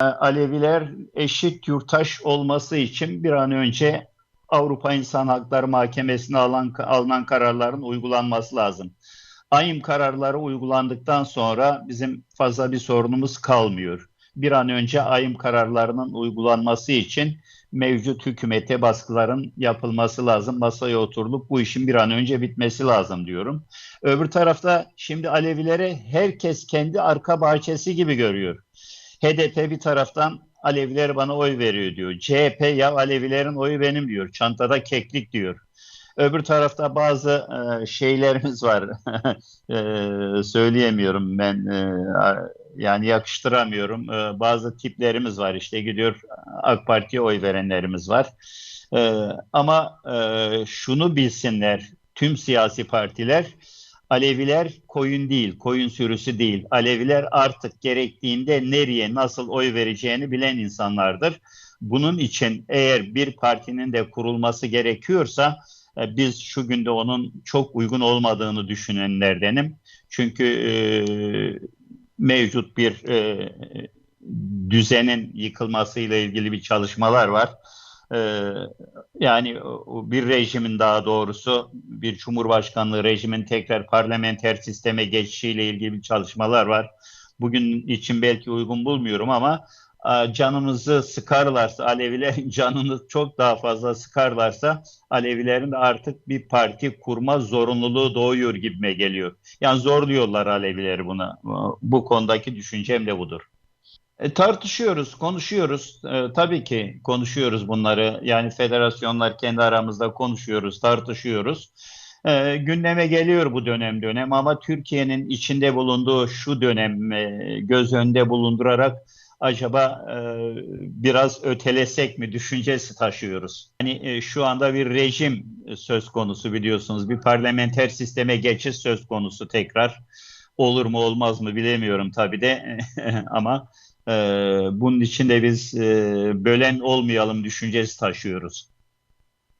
Aleviler eşit yurttaş olması için bir an önce Avrupa İnsan Hakları Mahkemesi'ne alan, alınan kararların uygulanması lazım. AYİM kararları uygulandıktan sonra bizim fazla bir sorunumuz kalmıyor. Bir an önce AYİM kararlarının uygulanması için mevcut hükümete baskıların yapılması lazım. Masaya oturulup bu işin bir an önce bitmesi lazım diyorum. Öbür tarafta şimdi Alevileri herkes kendi arka bahçesi gibi görüyor. HDP bir taraftan Aleviler bana oy veriyor diyor. CHP ya Alevilerin oyu benim diyor. Çantada keklik diyor. Öbür tarafta bazı e, şeylerimiz var. e, söyleyemiyorum ben. E, yani yakıştıramıyorum. E, bazı tiplerimiz var. İşte gidiyor AK Parti'ye oy verenlerimiz var. E, ama e, şunu bilsinler tüm siyasi partiler Aleviler koyun değil, koyun sürüsü değil. Aleviler artık gerektiğinde nereye, nasıl oy vereceğini bilen insanlardır. Bunun için eğer bir partinin de kurulması gerekiyorsa e, biz şu günde onun çok uygun olmadığını düşünenlerdenim. Çünkü e, mevcut bir e, düzenin yıkılmasıyla ilgili bir çalışmalar var. Ee, yani bir rejimin daha doğrusu bir cumhurbaşkanlığı rejimin tekrar parlamenter sisteme geçişiyle ilgili çalışmalar var. Bugün için belki uygun bulmuyorum ama canımızı sıkarlarsa Aleviler canını çok daha fazla sıkarlarsa Alevilerin artık bir parti kurma zorunluluğu doğuyor gibime geliyor. Yani zorluyorlar Alevileri buna. Bu konudaki düşüncem de budur. E, tartışıyoruz, konuşuyoruz. E, tabii ki konuşuyoruz bunları. Yani federasyonlar kendi aramızda konuşuyoruz, tartışıyoruz. E, gündeme geliyor bu dönem dönem ama Türkiye'nin içinde bulunduğu şu dönem e, göz önünde bulundurarak acaba e, biraz ötelesek mi düşüncesi taşıyoruz. Yani e, şu anda bir rejim söz konusu biliyorsunuz. Bir parlamenter sisteme geçiş söz konusu tekrar. Olur mu olmaz mı bilemiyorum tabii de ama bunun için de biz e, bölen olmayalım düşüncesi taşıyoruz.